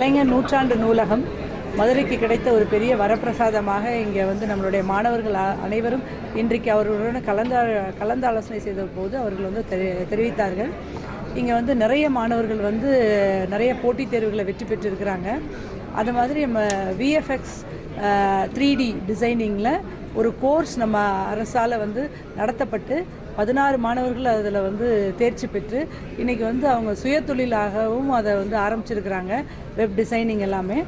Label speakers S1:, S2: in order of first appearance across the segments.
S1: கலைஞர் நூற்றாண்டு நூலகம் மதுரைக்கு கிடைத்த ஒரு பெரிய வரப்பிரசாதமாக இங்கே வந்து நம்மளுடைய மாணவர்கள் அனைவரும் இன்றைக்கு அவர்களுடன் கலந்தா கலந்து ஆலோசனை செய்த போது அவர்கள் வந்து தெரி தெரிவித்தார்கள். இங்கே வந்து நிறைய மாணவர்கள் வந்து நிறைய போட்டித் தேர்வுகளை வெற்றி பெற்றிருக்கிறாங்க. அது மாதிரி நம்ம விஎஃப்எக்ஸ் த்ரீ டி டிசைனிங்கில் ஒரு கோர்ஸ் நம்ம அரசால் வந்து நடத்தப்பட்டு பதினாறு மாணவர்கள் அதில் வந்து தேர்ச்சி பெற்று இன்றைக்கி வந்து அவங்க சுயதொழிலாகவும் அதை வந்து ஆரம்பிச்சிருக்கிறாங்க வெப் டிசைனிங் எல்லாமே.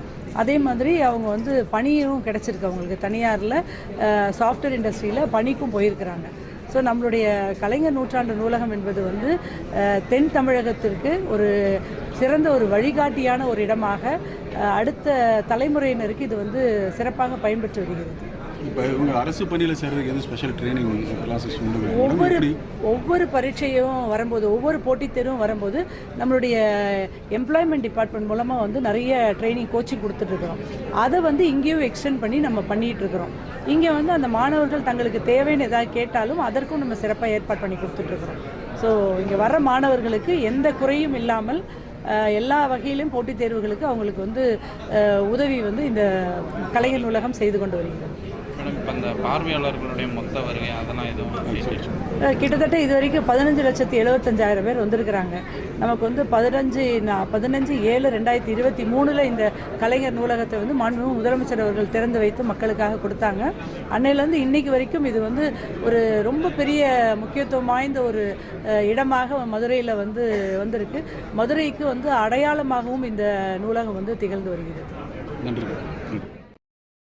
S1: அதே மாதிரி அவங்க வந்து பணியும் கிடச்சிருக்கு அவங்களுக்கு. தனியாரில் சாஃப்ட்வேர் இண்டஸ்ட்ரியில் பணிக்கும் போயிருக்கிறாங்க. ஸோ நம்மளுடைய கலைஞர் நூற்றாண்டு நூலகம் என்பது வந்து தென் தமிழகத்திற்கு ஒரு சிறந்த ஒரு வழிகாட்டியான ஒரு இடமாக அடுத்த தலைமுறையினருக்கு இது வந்து சிறப்பாக பயன்பெற்று வருகிறது.
S2: இப்போ இவங்க அரசு பணியில் சேர்றதுக்கு எதுவும் ஸ்பெஷல் ட்ரைனிங் கிளாஸஸ் உண்டு
S1: ஒவ்வொரு ஒவ்வொரு பரீட்சையும் வரும்போது ஒவ்வொரு போட்டித் தேர்வும் வரும்போது நம்மளுடைய எம்ப்ளாய்மெண்ட் டிபார்ட்மெண்ட் மூலமாக வந்து நிறைய ட்ரைனிங் கோச்சிங் கொடுத்துட்ருக்குறோம் அதை வந்து இங்கேயும் எக்ஸ்டெண்ட் பண்ணி நம்ம பண்ணிகிட்டு இருக்கிறோம் இங்கே வந்து அந்த மாணவர்கள் தங்களுக்கு தேவைன்னு ஏதாவது கேட்டாலும் அதற்கும் நம்ம சிறப்பாக ஏற்பாடு பண்ணி கொடுத்துட்ருக்குறோம் ஸோ இங்கே வர மாணவர்களுக்கு எந்த குறையும் இல்லாமல் எல்லா வகையிலும் போட்டித் தேர்வுகளுக்கு அவங்களுக்கு வந்து உதவி வந்து இந்த கலைஞர் நூலகம் செய்து கொண்டு வருகிறது.
S3: மேடம் இப்போ இந்த பார்வையாளர்களுடைய மொத்த வருகை அதெல்லாம் எதுவும்
S1: கிட்டத்தட்ட இது வரைக்கும் பதினஞ்சு லட்சத்தி எழுபத்தஞ்சாயிரம் பேர் வந்திருக்கிறாங்க. நமக்கு வந்து பதினஞ்சு பதினஞ்சு ஏழு ரெண்டாயிரத்தி இருபத்தி மூணில் இந்த கலைஞர் நூலகத்தை வந்து மாண்புமிகு முதலமைச்சர் அவர்கள் திறந்து வைத்து மக்களுக்காக கொடுத்தாங்க. அன்னையிலேருந்து இன்னைக்கு வரைக்கும் இது வந்து ஒரு ரொம்ப பெரிய முக்கியத்துவம் வாய்ந்த ஒரு இடமாக மதுரையில் வந்து வந்திருக்கு. மதுரைக்கு வந்து அடையாளமாகவும் இந்த நூலகம் வந்து திகழ்ந்து வருகிறது.
S2: நன்றி.